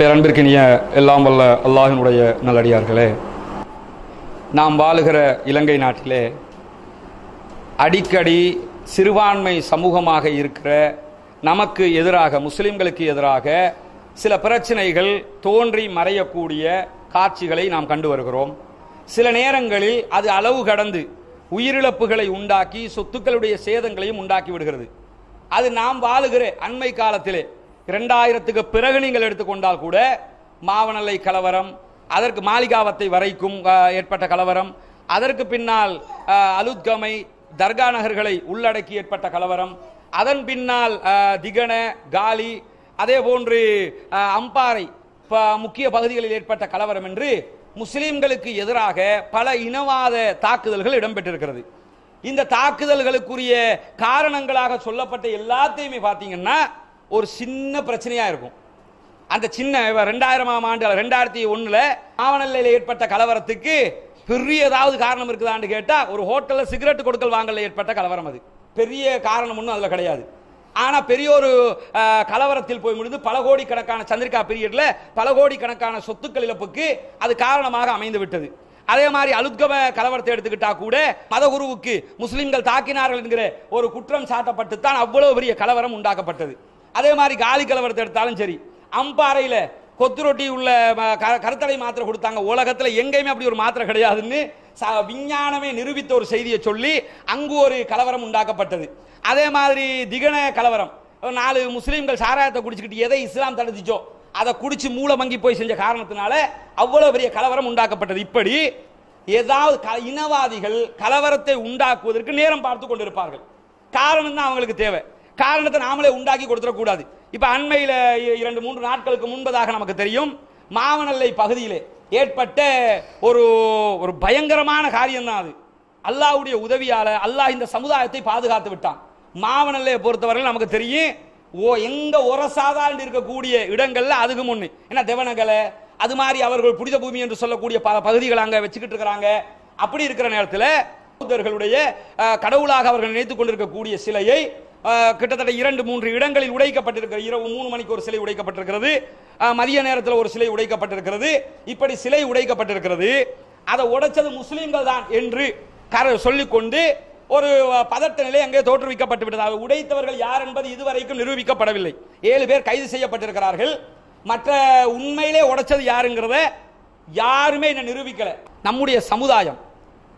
பேரன்பிற்கினிய எல்லாம் வல்ல அல்லாஹினுடைய நல்லடியார்களே நாம் வாழுகிற இலங்கை நாட்டிலே அடிக்கடி சிறுபான்மை சமூகமாக இருக்கிற நமக்கு எதிராக முஸ்லிம்களுக்கு எதிராக சில பிரச்சனைகள் தோன்றி மறையக்கூடிய காட்சிகளை நாம் கண்டு வருகிறோம். சில நேரங்களில் அது அளவு கடந்து உயிரிழப்புகளை உண்டாக்கி சொத்துக்களுடைய சேதங்களையும் உண்டாக்கி விடுகிறது. அது நாம் வாழுகிற அண்மை காலத்திலே இரண்டாயிரத்துக்கு பிறகு நீங்கள் எடுத்துக்கொண்டால் கூட மாவனல்லை கலவரம் அதற்கு மாளிகாவத்தை வரைக்கும் ஏற்பட்ட கலவரம் அதற்கு பின்னால் அலுத்கமை தர்கா நகர்களை உள்ளடக்கி ஏற்பட்ட கலவரம் அதன் பின்னால் திகன காலி அதே போன்று அம்பாறை ப- முக்கிய பகுதிகளில் ஏற்பட்ட கலவரம் என்று முஸ்லிம்களுக்கு எதிராக பல இனவாத தாக்குதல்கள் இடம்பெற்றிருக்கிறது. இந்த தாக்குதல்களுக்குரிய காரணங்களாக சொல்லப்பட்ட எல்லாத்தையுமே பார்த்தீங்கன்னா ஒரு சின்ன பிரச்சனையா இருக்கும். அந்த சின்ன ரெண்டாயிரமாம் ஆண்டு ரெண்டாயிரத்தி ஒன்றில் மாவனல்லையில் ஏற்பட்ட கலவரத்துக்கு பெரிய ஏதாவது காரணம் இருக்குதான்னு கேட்டால் ஒரு ஹோட்டலில் சிகரெட் கொடுக்கல் வாங்கல ஏற்பட்ட கலவரம் அது. பெரிய காரணம் ஒன்றும் அதில் கிடையாது. ஆனால் பெரிய ஒரு கலவரத்தில் போய் முடிந்து பல கோடி கணக்கான சந்திரிகா பீரியடில் பல கோடி கணக்கான சொத்துக்கள் இழப்புக்கு அது காரணமாக அமைந்து விட்டது. அதே மாதிரி அலுத்கம கலவரத்தை எடுத்துக்கிட்டா கூட மதகுருவுக்கு முஸ்லிம்கள் தாக்கினார்கள் என்கிற ஒரு குற்றம் சாட்டப்பட்டு தான் அவ்வளவு பெரிய கலவரம் உண்டாக்கப்பட்டது. அதே மாதிரி காலி கலவரத்தை எடுத்தாலும் சரி அம்பாறையில் கொத்து ரொட்டி உள்ள ம, க- கருத்தடை மாத்திரை கொடுத்தாங்க. உலகத்தில் எங்கேயுமே அப்படி ஒரு மாத்திரை கிடையாதுன்னு ச- விஞ்ஞானமே நிரூபித்த ஒரு செய்தியை சொல்லி அங்கு ஒரு கலவரம் உண்டாக்கப்பட்டது. அதே மாதிரி திகன கலவரம். நாலு முஸ்லீம்கள் சாராயத்தை குடிச்சுக்கிட்டு எதை இஸ்லாம் தடுத்துச்சோ அதை குடிச்சு மூளை மங்கி போய் செஞ்ச காரணத்தினால அவ்வளோ பெரிய கலவரம் உண்டாக்கப்பட்டது. இப்படி ஏதாவது இனவாதிகள் கலவரத்தை உண்டாக்குவதற்கு நேரம் பார்த்து கொண்டிருப்பார்கள். காரணம் தான் அவங்களுக்கு தேவை. காரணத்தை நாமளே உண்டாக்கி கொடுத்துடக்கூடாது இப்போ அண்மையில் இரண்டு மூன்று நாட்களுக்கு முன்பதாக நமக்கு தெரியும் மாவனல்லை பகுதியிலே ஏற்பட்ட ஒரு ஒரு பயங்கரமான காரியம்தான் அது. அல்லாவுடைய உதவியால் அல்லாஹ் இந்த சமுதாயத்தை பாதுகாத்து விட்டான். மாவனல்லையை பொறுத்தவரையில் நமக்கு தெரியும் ஓ எங்க உரசாதான் இருக்கக்கூடிய இடங்கள்ல அதுக்கு முன்னு. ஏன்னா தேவனகலை அது மாதிரி அவர்கள் புனித பூமி என்று சொல்லக்கூடிய பல பகுதிகள் அங்கே வச்சுக்கிட்டு இருக்கிறாங்க. அப்படி இருக்கிற நேரத்தில் பௌத்தர்களுடைய கடவுளாக அவர்கள் நினைத்துக் கொண்டிருக்கக்கூடிய சிலையை கிட்டத்தட்ட இரண்டு மூன்று இடங்களில் உடைக்கப்பட்டிருக்கிற இரவு மூணு மணிக்கு ஒரு சிலை உடைக்கப்பட்டிருக்கிறது. மதிய நேரத்தில் ஒரு சிலை உடைக்கப்பட்டிருக்கிறது. இப்படி சிலை உடைக்கப்பட்டிருக்கிறது. அதை உடைச்சது முஸ்லீம்கள் தான் என்று கர சொல்லிக்கொண்டு ஒரு பதட்ட நிலை அங்கே தோற்றுவிக்கப்பட்டு விட்டது. அதை உடைத்தவர்கள் யார் என்பது இதுவரைக்கும் நிரூபிக்கப்படவில்லை. ஏழு பேர் கைது செய்யப்பட்டிருக்கிறார்கள். மற்ற உண்மையிலே உடைச்சது யாருங்கிறத யாருமே என்ன நிரூபிக்கல. நம்முடைய சமுதாயம்.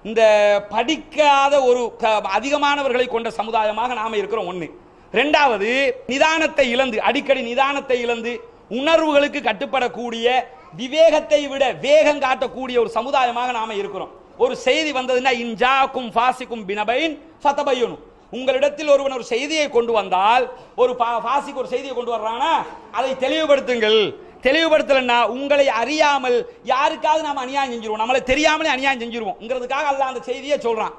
இந்த படிக்காத ஒரு அதிகமானவர்களை கொண்ட சமுதாயமாக நாம இருக்கிறோம் ஒன்று ரெண்டாவது நிதானத்தை இழந்து அடிக்கடி நிதானத்தை இழந்து உணர்வுகளுக்கு கட்டுப்படக்கூடிய விவேகத்தை விட வேகம் காட்டக்கூடிய ஒரு சமுதாயமாக நாம இருக்கிறோம். ஒரு செய்தி வந்ததுன்னா இன்ஜாக்கும் ஃபாசிக்கும் பினபைன் ஃபதபையனும் உங்களிடத்தில் ஒருவன் ஒரு செய்தியை கொண்டு வந்தால் ஒரு பா- ஃபாசிக்கு ஒரு செய்தியை கொண்டு வர்றானா? அதை தெளிவுபடுத்துங்கள். தெளிவுபடுத்தலைன்னா உங்களை அறியாமல் யாருக்காவது நாம் அநியாயம் செஞ்சிருவோம். நம்மளை தெரியாமலே அநியாயம் செஞ்சிருவோம்ங்கிறதுக்காக அல்ல அந்த செய்தியை சொல்றான்.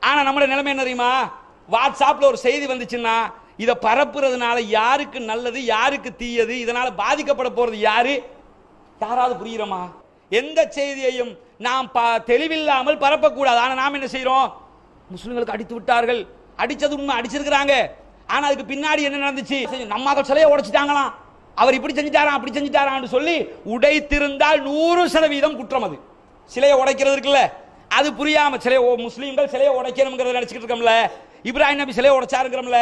ஆனா நம்மளோட நிலைமை என்ன தெரியுமா? வாட்ஸ்அப்ல ஒரு செய்தி வந்துச்சுன்னா இதை பரப்புறதுனால யாருக்கு நல்லது யாருக்கு தீயது இதனால பாதிக்கப்பட போறது யாரு? யாராவது புரியுறோமா? எந்த செய்தியையும் நாம் ப- தெளிவில்லாமல் பரப்பக்கூடாது. ஆனா நாம் என்ன செய்கிறோம் முஸ்லிம்களுக்கு அடித்து விட்டார்கள். அடிச்சது உண்மை அடிச்சிருக்கிறாங்க. ஆனா அதுக்கு பின்னாடி என்ன நடந்துச்சு? நம்ம சிலையை உடைச்சிட்டாங்களாம். அவர் இப்படி செஞ்சுட்டாராம் அப்படி செஞ்சுட்டாரான்னு சொல்லி உடைத்திருந்தால் நூறு சதவீதம் குற்றம் அது. சிலையை உடைக்கிறது இருக்குல்ல அது புரியாம சிலையை ஓ, முஸ்லீம்கள் சிலையை உடைக்கணுங்கிறத நினைச்சுக்கிட்டு இருக்கோம்ல இப்ராஹிம் நபி சிலையை உடைச்சாருங்கிறோம்ல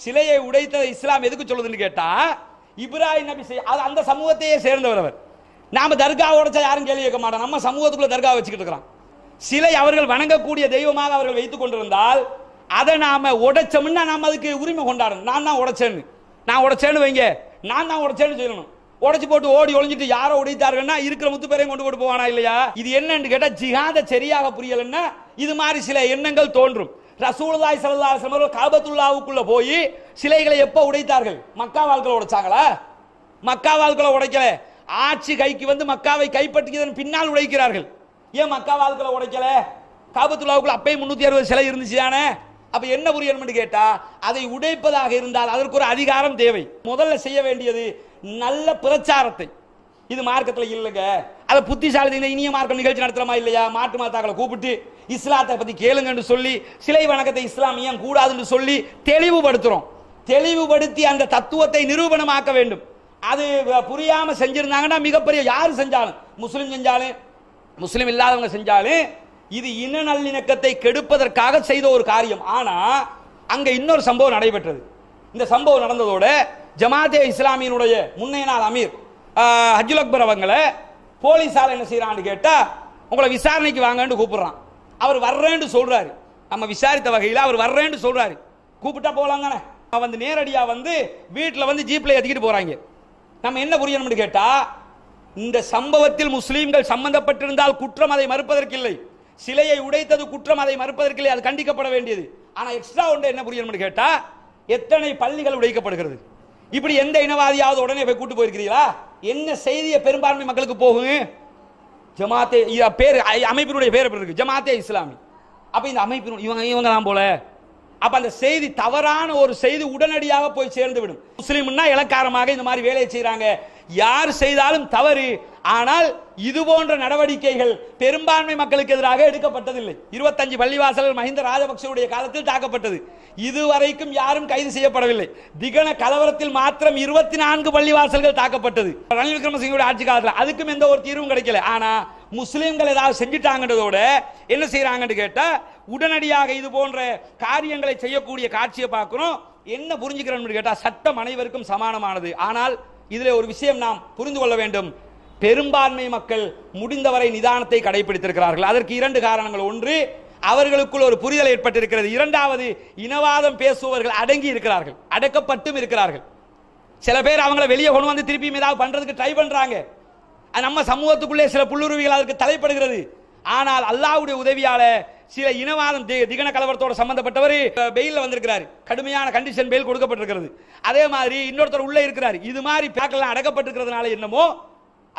சிலையை உடைத்த இஸ்லாம் எதுக்கு சொல்லுதுன்னு கேட்டா இப்ராஹிம் நபி அது அந்த சமூகத்தையே சேர்ந்தவர் அவர். நாம தர்கா உடைச்சா யாரும் கேள்வி கேட்க மாட்டோம் நம்ம சமூகத்துக்குள்ள தர்கா வச்சுக்கிட்டு இருக்கிறோம் சிலை அவர்கள் வணங்கக்கூடிய தெய்வமாக அவர்கள் வைத்துக் கொண்டிருந்தால் அதை நாம உடைச்சோம்னா நாம அதுக்கு உரிமை கொண்டாடணும். நான் தான் உடைச்சேன்னு. நான் உடைச்சேன்னு வைங்க. நான் தான் உடைச்சேன்னு சொல்லணும். உடச்சு போட்டு ஓடி ஒளிஞ்சிட்டு யாரோ உடைத்தார்கள்னா இருக்கிற முத்து பேரையும் கொண்டு போட்டு போவானா இல்லையா? இது என்னன்னு கேட்டா ஜிஹாத சரியாக புரியலன்னா இது மாதிரி சில எண்ணங்கள் தோன்றும். ரசூலாய் ஸல்லல்லாஹு அவர்கள் காபத்துல்லாவுக்குள்ள போய் சிலைகளை எப்போ உடைத்தார்கள்? மக்கா வாழ்க்கையில உடைச்சாங்களா? மக்கா வாழ்க்கையில உடைக்கல. ஆட்சி கைக்கு வந்து மக்காவை கைப்பற்றியதன் பின்னால் உடைக்கிறார்கள். ஏன் மக்கா வாழ்க்கையில உடைக்கல? காபத்துல்லாவுக்குள்ள அப்பயும் முன்னூத்தி அறுபது சிலை இருந்துச்சு தானே? அப்ப என்ன புரியணும்னு கேட்டா அதை உடைப்பதாக இருந்தால் அதற்கு ஒரு அதிகாரம் தேவை. முதல்ல செய்ய வேண்டியது நல்ல பிரச்சாரத்தை. இது மார்க்கத்தில் இல்லைங்க. அதை புத்திசாலி இனிய மார்க்கம் நிகழ்ச்சி நடத்துறமா இல்லையா? மாட்டு மாத்தாக்களை கூப்பிட்டு இஸ்லாத்தை பத்தி கேளுங்கன்னு சொல்லி சிலை வணக்கத்தை இஸ்லாமியம் கூடாதுன்னு சொல்லி தெளிவுபடுத்துறோம். தெளிவுபடுத்தி அந்த தத்துவத்தை நிரூபணமாக்க வேண்டும். அது புரியாமல் புரியாம செஞ்சிருந்தாங்கன்னா மிகப்பெரிய யார் செஞ்சாலும்? முஸ்லீம் செஞ்சாலும் முஸ்லீம் இல்லாதவங்க செஞ்சாலும் இது இன நல்லிணக்கத்தை கெடுப்பதற்காக செய்த ஒரு காரியம். ஆனா அங்க இன்னொரு சம்பவம் நடைபெற்றது. இந்த சம்பவம் நடந்ததோட ஜமாத்தே இஸ்லாமியினுடைய முன்னைய நாள் அமீர் ஹஜுல் அக்பர் அவங்களை போலீஸார் என்ன செய்யறான்னு கேட்டா உங்களை விசாரணைக்கு வாங்கன்னு கூப்பிடுறான். அவர் வர்றேன்னு சொல்றாரு. நம்ம விசாரித்த வகையில் அவர் வர்றேன்னு சொல்றாரு. கூப்பிட்டா போகலாம் தானே? அவன் வந்து நேரடியாக வந்து வீட்டில் வந்து ஜீப்ல ஏற்றிக்கிட்டு போறாங்க. நம்ம என்ன புரியணும்னு கேட்டா இந்த சம்பவத்தில் முஸ்லீம்கள் சம்பந்தப்பட்டிருந்தால் குற்றம் அதை மறுப்பதற்கில்லை சிலையை உடைத்தது குற்றம் அதை மறுப்பதற்கில்லை அது கண்டிக்கப்பட வேண்டியது. ஆனால் எக்ஸ்ட்ரா ஒன்று என்ன புரியணும்னு கேட்டா எத்தனை பள்ளிகள் உடைக்கப்படுகிறது? இப்படி எந்த இனவாதியாவது உடனே போய் கூட்டு போயிருக்கிறீங்களா என்ன செய்தியை பெரும்பான்மை மக்களுக்கு போகும் ஜமாத்தே பேர் அமைப்பினுடைய பேர் எப்படி இருக்கு? ஜமாத்தே இஸ்லாமி. அப்போ இந்த அமைப்பின் இவங்க இவங்க தான் போல. அப்போ அந்த செய்தி தவறான ஒரு செய்தி உடனடியாக போய் சேர்ந்து விடும் முஸ்லீம்னா இலக்காரமாக இந்த மாதிரி வேலையை செய்கிறாங்க யார் செய்தாலும் தவறு. ஆனால் இது போன்ற நடவடிக்கைகள் பெரும்பான்மை மக்களுக்கு எதிராக எடுக்கப்பட்டதில்லை. இருபத்தஞ்சு பள்ளிவாசல்கள் மஹிந்த ராஜபக்சவுடைய காலத்தில் தாக்கப்பட்டது. இதுவரைக்கும் யாரும் கைது செய்யப்படவில்லை. திகன கலவரத்தில் மாத்திரம் இருபத்தி நான்கு பள்ளிவாசல்கள் தாக்கப்பட்டது. ரணில் விக்ரமசிங்கோட ஆட்சி காலத்தில் அதுக்கும் எந்த ஒரு தீர்வும் கிடைக்கல. ஆனா முஸ்லிம்கள் ஏதாவது செஞ்சுட்டாங்கன்றதோட என்ன செய்யறாங்கன்னு கேட்டா உடனடியாக இது போன்ற காரியங்களை செய்யக்கூடிய காட்சியை பார்க்கிறோம். என்ன புரிஞ்சுக்கிறோம்னு கேட்டா சட்டம் அனைவருக்கும் சமானமானது. ஆனால் இதில் ஒரு விஷயம் நாம் புரிந்து கொள்ள வேண்டும். பெரும்பான்மை மக்கள் முடிந்தவரை நிதானத்தை கடைபிடித்திருக்கிறார்கள் அதற்கு இரண்டு காரணங்கள். ஒன்று அவர்களுக்குள் ஒரு புரிதல் ஏற்பட்டிருக்கிறது. இரண்டாவது இனவாதம் பேசுபவர்கள் அடங்கி இருக்கிறார்கள். அடக்கப்பட்டும் இருக்கிறார்கள். சில பேர் அவங்கள வெளியே கொண்டு வந்து திருப்பியும் ஏதாவது பண்றதுக்கு ட்ரை பண்றாங்க. அது நம்ம சமூகத்துக்குள்ளே சில புல்லுருவிகள் அதற்கு தலைப்படுகிறது. ஆனால் அல்லாஹ்வுடைய உதவியால சில இனவாதம் திகன கலவரத்தோட சம்பந்தப்பட்டவர் பெயில்ல வந்திருக்கிறார். கடுமையான கண்டிஷன் பெயில் கொடுக்கப்பட்டிருக்கிறது. அதே மாதிரி இன்னொருத்தர் உள்ளே இருக்கிறார். இது மாதிரி பேக்கெல்லாம் அடக்கப்பட்டிருக்கிறதுனால என்னமோ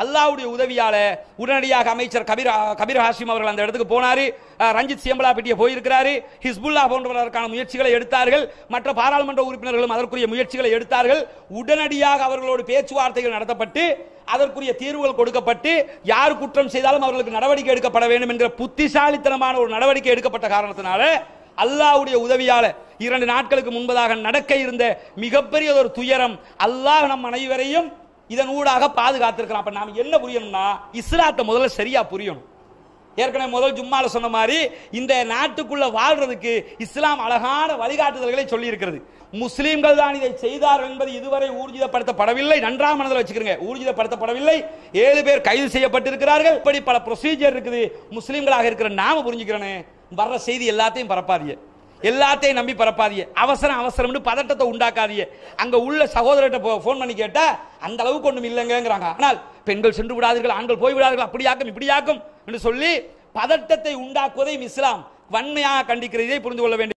அல்லாஹ்வுடைய உதவியால உடனடியாக அமைச்சர் கபீர் கபீர் ஹாஷிம் அவர்கள் அந்த இடத்துக்கு போனாரு. ரஞ்சித் ரஞ்சித் சியம்பலாப்பட்டிய போயிருக்கிறாரு. ஹிஸ்புல்லா போன்றவர்களுக்கான முயற்சிகளை எடுத்தார்கள். மற்ற பாராளுமன்ற உறுப்பினர்களும் அதற்குரிய முயற்சிகளை எடுத்தார்கள். உடனடியாக அவர்களோடு பேச்சுவார்த்தைகள் நடத்தப்பட்டு அதற்குரிய தீர்வுகள் கொடுக்கப்பட்டு யார் குற்றம் செய்தாலும் அவர்களுக்கு நடவடிக்கை எடுக்கப்பட வேண்டும் என்கிற புத்திசாலித்தனமான ஒரு நடவடிக்கை எடுக்கப்பட்ட காரணத்தினால அல்லாஹ்வுடைய உதவியால இரண்டு நாட்களுக்கு முன்பதாக நடக்க இருந்த மிகப்பெரிய ஒரு துயரம் அல்லாஹ் நம் அனைவரையும் இதன் ஊடாக பாதுகாத்திருக்கிறான். அப்போ நாம் என்ன புரியணும்னா இஸ்லாத்தை முதல்ல சரியாக புரியணும். ஏற்கனவே முதல் ஜும்மாவில் சொன்ன மாதிரி இந்த நாட்டுக்குள்ள வாழ்றதுக்கு இஸ்லாம் அழகான வழிகாட்டுதல்களை சொல்லியிருக்கிறது. முஸ்லீம்கள் தான் இதை செய்தார்கள் என்பது இதுவரை ஊர்ஜிதப்படுத்தப்படவில்லை. நன்றாக மனதில் வச்சுக்கிறங்க. ஊர்ஜிதப்படுத்தப்படவில்லை. ஏழு பேர் கைது செய்யப்பட்டிருக்கிறார்கள். இப்படி பல ப்ரொசீஜர் இருக்குது. முஸ்லீம்களாக இருக்கிற நாம புரிஞ்சுக்கிறேன்னு வர்ற செய்தி எல்லாத்தையும் பரப்பாதீங்க. எல்லாத்தையும் நம்பி பரப்பாதீங்க. அவசரம் அவசரம்னு பதட்டத்தை உண்டாக்காதீங்க. அங்க உள்ள சகோதரர்கிட்ட ஃபோன் பண்ணி கேட்டா அந்த அளவுக்கு ஒண்ணும் இல்லைங்கிறாங்க ஆனால் பெண்கள் சென்று விடாதீர்கள் ஆண்கள் போய் விடாதீர்கள் அப்படியாக்கும் இப்படியாக்கும் என்று சொல்லி பதட்டத்தை உண்டாக்குவதை இஸ்லாம். வன்மையாக கண்டிக்கிறதை புரிந்து கொள்ள வேண்டும்